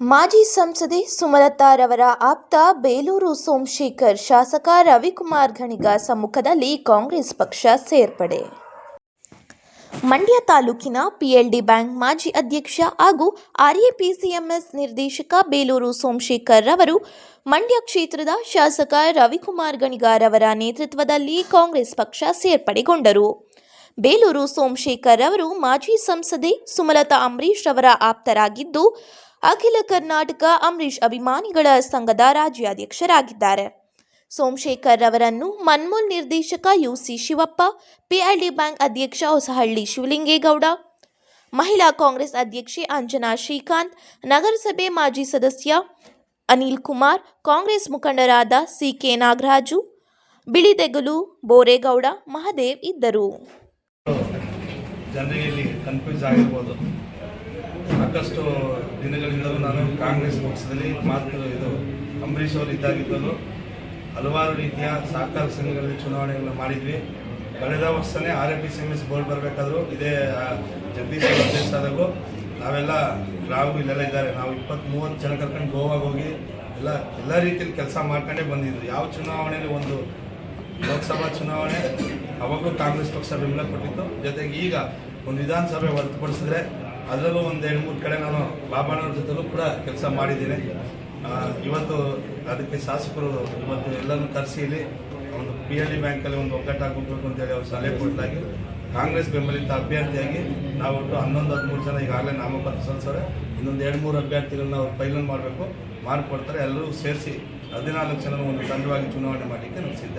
ಮಾಜಿ ಸಂಸದೆ ಸುಮಲತಾರವರ ಆಪ್ತ ಬೇಲೂರು ಸೋಮಶೇಖರ್ ಶಾಸಕ ರವಿಕುಮಾರ್ ಘಣಿಗ ಸಮ್ಮುಖದಲ್ಲಿ ಕಾಂಗ್ರೆಸ್ ಪಕ್ಷ ಸೇರ್ಪಡೆ. ಮಂಡ್ಯ ತಾಲೂಕಿನ ಪಿಎಲ್ಡಿ ಬ್ಯಾಂಕ್ ಮಾಜಿ ಅಧ್ಯಕ್ಷ ಹಾಗೂ ಆರ್ಎಪಿಸಿಎಂಎಸ್ ನಿರ್ದೇಶಕ ಬೇಲೂರು ಸೋಮಶೇಖರ್ ರವರು ಮಂಡ್ಯ ಕ್ಷೇತ್ರದ ಶಾಸಕ ರವಿಕುಮಾರ್ ಗಣಿಗಾರವರ ನೇತೃತ್ವದಲ್ಲಿ ಕಾಂಗ್ರೆಸ್ ಪಕ್ಷ ಸೇರ್ಪಡೆಗೊಂಡರು. ಬೇಲೂರು ಸೋಮಶೇಖರ್ ಅವರು ಮಾಜಿ ಸಂಸದೆ ಸುಮಲತಾ ಅಂಬರೀಶ್ ರವರ ಆಪ್ತರಾಗಿದ್ದು ಅಖಿಲ ಕರ್ನಾಟಕ ಅಂಬರೀಷ್ ಅಭಿಮಾನಿಗಳ ಸಂಘದ ರಾಜ್ಯಾಧ್ಯಕ್ಷರಾಗಿದ್ದಾರೆ. ಸೋಮಶೇಖರ್ ಅವರನ್ನು ಮನ್ಮೂಲ್ ನಿರ್ದೇಶಕ ಯುಸಿ ಶಿವಪ್ಪ ಪಿಎಲ್ಡಿ ಬ್ಯಾಂಕ್ ಅಧ್ಯಕ್ಷ ಹೊಸಹಳ್ಳಿ ಶಿವಲಿಂಗೇಗೌಡ, ಮಹಿಳಾ ಕಾಂಗ್ರೆಸ್ ಅಧ್ಯಕ್ಷೆ ಅಂಜನಾ ಶ್ರೀಕಾಂತ್, ನಗರಸಭೆ ಮಾಜಿ ಸದಸ್ಯ ಅನಿಲ್ ಕುಮಾರ್ ಕಾಂಗ್ರೆಸ್ ಮುಖಂಡರಾದ ಸಿಕೆ ನಾಗರಾಜು ಬಿಳಿದೆಗಲು ಬೋರೇಗೌಡ, ಮಹದೇವ್ ಇದ್ದರು. ಜನರಿಗೆ ಕನ್ಫ್ಯೂಸ್ ಆಗಿರ್ಬೋದು. ಸಾಕಷ್ಟು ದಿನಗಳಿಂದಲೂ ನಾನು ಕಾಂಗ್ರೆಸ್ ಪಕ್ಷದಲ್ಲಿ ಮಾತು ಇದು ಅಂಬರೀಷ್ ಅವರು ಇದ್ದಾಗಿದ್ದಲು ಹಲವಾರು ರೀತಿಯ ಸಹಕಾರ ಸಂಘಗಳಲ್ಲಿ ಚುನಾವಣೆಗಳನ್ನು ಮಾಡಿದ್ವಿ. ಕಳೆದ ವರ್ಷನೇ R F C M S board ಬರಬೇಕಾದ್ರೂ ಇದೇ ಜಗದೀಶ್ ಅಧ್ಯಕ್ಷ ಆದಾಗೂ ನಾವೆಲ್ಲ ಗ್ರಾಮ ಇಲ್ಲೆಲ್ಲ ಇದ್ದಾರೆ. ನಾವು ಇಪ್ಪತ್ತ್ ಮೂವತ್ತು ಜನ ಕರ್ಕೊಂಡು ಗೋವಾಗ ಹೋಗಿ ಎಲ್ಲ ಎಲ್ಲ ರೀತಿಯಲ್ಲಿ ಕೆಲಸ ಮಾಡ್ಕೊಂಡೇ ಬಂದಿದ್ರು. ಯಾವ ಚುನಾವಣೆಯಲ್ಲಿ ಒಂದು ಲೋಕಸಭಾ ಚುನಾವಣೆ ಅವಾಗೂ ಕಾಂಗ್ರೆಸ್ ಪಕ್ಷ ಬೆಂಬಲ ಕೊಟ್ಟಿತ್ತು. ಜೊತೆಗೆ ಈಗ ಒಂದು ವಿಧಾನಸಭೆ ಹೊರತುಪಡಿಸಿದ್ರೆ ಅದರಲ್ಲೂ ಒಂದು ಎರಡು ಮೂರು ಕಡೆ ನಾನು ಬಾಬಣ್ಣವ್ರ ಜೊತೆಲೂ ಕೂಡ ಕೆಲಸ ಮಾಡಿದ್ದೀನಿ. ಇವತ್ತು ಅದಕ್ಕೆ ಶಾಸಕರು ಇವತ್ತು ಎಲ್ಲರನ್ನು ಕರೆಸಿ ಇಲ್ಲಿ ಒಂದು ಪಿ ಎಲ್ ಡಿ ಬ್ಯಾಂಕಲ್ಲಿ ಒಂದು ಒಗ್ಗಟ್ಟಾಗಬೇಕು ಅಂತೇಳಿ ಅವ್ರು ಸಲಹೆ ಕೊಟ್ಟಾಗಿ ಕಾಂಗ್ರೆಸ್ ಬೆಂಬಲಿತ ಅಭ್ಯರ್ಥಿಯಾಗಿ ನಾವು ಒಟ್ಟು ಹನ್ನೊಂದು, ಹದಿಮೂರು ಜನ ಈಗಾಗಲೇ ನಾಮಪತ್ರ ಸಲ್ಲಿಸೋರೆ ಇನ್ನೊಂದು ಎರಡು ಮೂರು ಅಭ್ಯರ್ಥಿಗಳನ್ನ ಅವ್ರು ಫೈನಲ್ ಮಾಡಬೇಕು. ಮಾಡಿಕೊಡ್ತಾರೆ ಎಲ್ಲರೂ ಸೇರಿಸಿ ಹದಿನಾಲ್ಕು ಜನ ಒಂದು ತಂಡವಾಗಿ ಚುನಾವಣೆ ಮಾಡಲಿಕ್ಕೆ ನಾವು ಸಿದ್ಧ